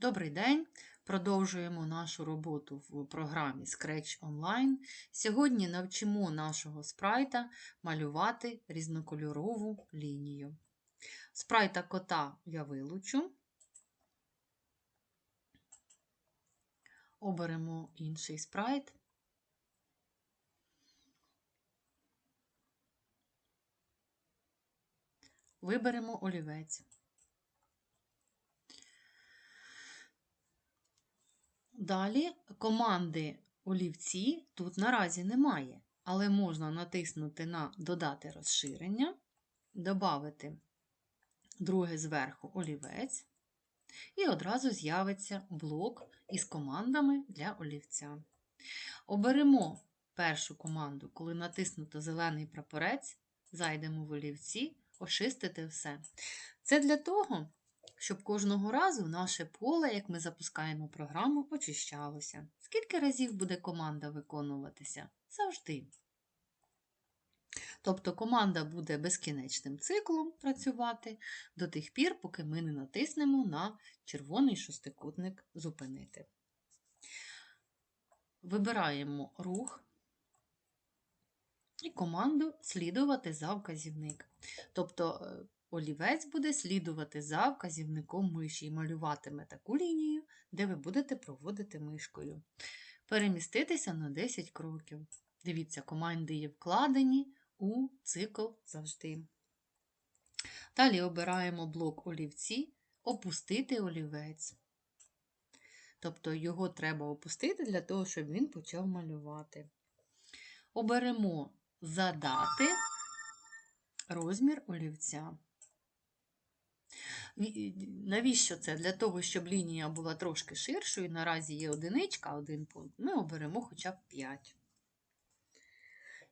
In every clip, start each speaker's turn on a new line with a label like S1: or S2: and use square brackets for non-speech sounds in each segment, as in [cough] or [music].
S1: Добрий день! Продовжуємо нашу роботу в програмі Scratch Online. Сьогодні навчимо нашого спрайта малювати різнокольорову лінію. Спрайта кота я вилучу. Оберемо інший спрайт. Виберемо олівець. Далі команди олівці тут наразі немає, але можна натиснути на Додати розширення, додати друге зверху олівець, і одразу з'явиться блок із командами для олівця. Оберемо першу команду, коли натиснуто зелений прапорець, зайдемо в олівці, очистити все. Це для того, щоб кожного разу наше поле, як ми запускаємо програму, очищалося. Скільки разів буде команда виконуватися? Завжди. Тобто команда буде безкінечним циклом працювати до тих пір, поки ми не натиснемо на червоний шостикутник Зупинити. Вибираємо рух і команду слідувати за вказівник. Тобто е, Олівець буде слідувати за вказівником миші і малюватиме таку лінію, де ви будете проводити мишкою. Переміститися на 10 кроків. Дивіться, команди є вкладені у цикл завжди. Далі обираємо блок олівці, опустити олівець. Тобто його треба опустити для того, щоб він почав малювати. Оберемо задати розмір олівця. Навіщо це? Для того, щоб лінія була трошки ширшою, наразі є одиничка, один пункт, ми оберемо хоча б 5.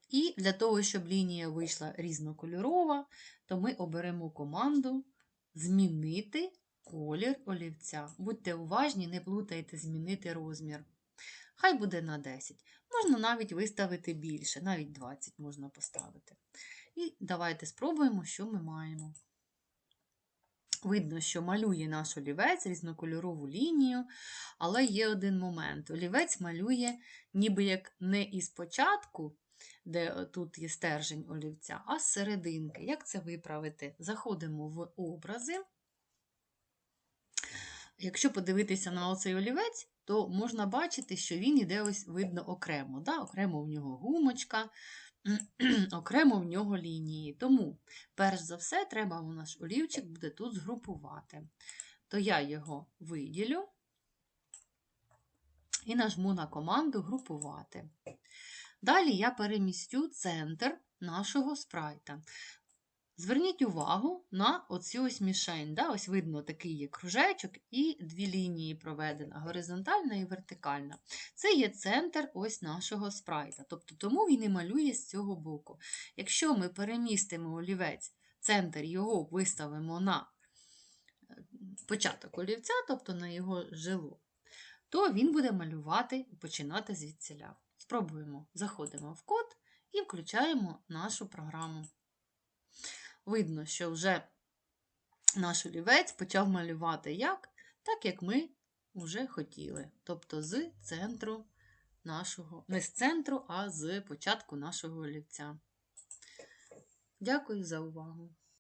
S1: І для того, щоб лінія вийшла різнокольорова, то ми оберемо команду Змінити колір олівця. Будьте уважні, не плутайте змінити розмір. Хай буде на 10. Можна навіть виставити більше, навіть 20 можна поставити. І давайте спробуємо, що ми маємо. Видно, що малює наш олівець різнокольорову лінію, але є один момент. Олівець малює ніби як не із початку, де тут є стержень олівця, а з серединки. Як це виправити? Заходимо в образи. Якщо подивитися на оцей олівець, то можна бачити, що він іде ось видно окремо. Да? Окремо в нього гумочка, [clears throat] окремо в нього лінії. Тому, перш за все, треба наш олівчик буде тут згрупувати. То я його виділю і нажму на команду групувати. Далі я перемістю центр нашого спрайта. Зверніть увагу на оцю ось мішень. Да? Ось видно такий є кружечок і дві лінії проведена, горизонтальна і вертикальна. Це є центр ось нашого спрайта. Тобто тому він і малює з цього боку. Якщо ми перемістимо олівець, центр його виставимо на е, початок олівця, тобто на його жилу, то він буде малювати і починати звідсіля. Спробуємо, заходимо в код і включаємо нашу програму видно, що вже наш олівець почав малювати як? Так, як ми вже хотіли. Тобто з центру нашого, не з центру, а з початку нашого олівця. Дякую за увагу!